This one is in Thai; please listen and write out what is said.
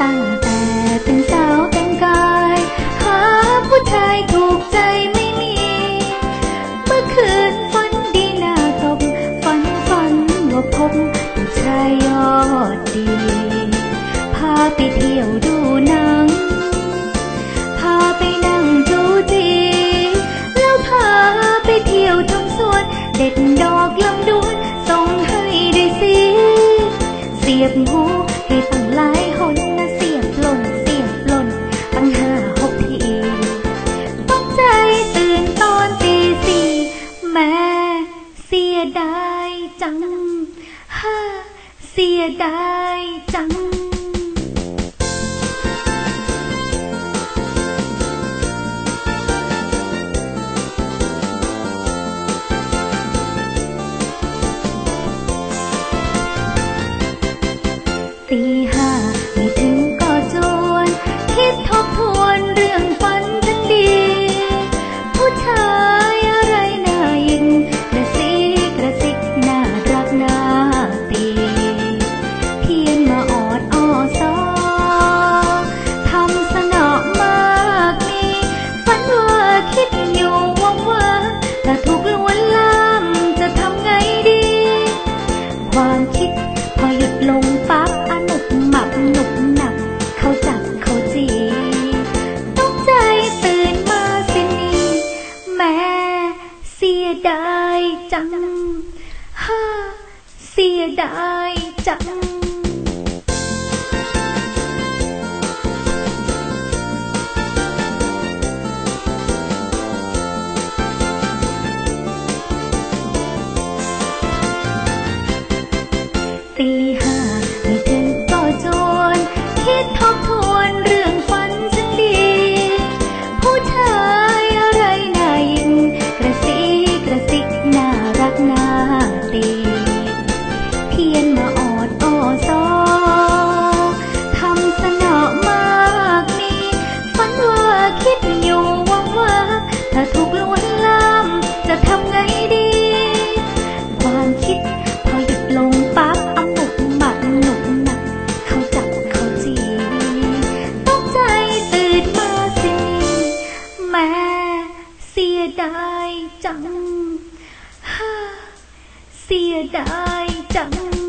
ตั้งแต่เป็นสาวเป็นกาย หาผู้ชายถูกใจไม่มี เมื่อคืนฝนดีหน้าตบฝันฝันว่าพบผู้ชายยอดดี พาไปเที่ยวดูหนัง พาไปนั่งจูจี แล้วพาไปเที่ยวชมสวน เด็ดดอกลำดวนส่งให้ได้สิ เสียบหูให้ตั้งหลายหน จังฮ่าเสียดายจัง ตีห้า หยุดลงปั๊บอะหนุบหมับหนุบหนับ เขาจับเขาจีตกใจตื่นมาสินี่แม่เสียดายจังฮ่าเสียดายจัง ตี ดายจังฮ่าเสียดายจัง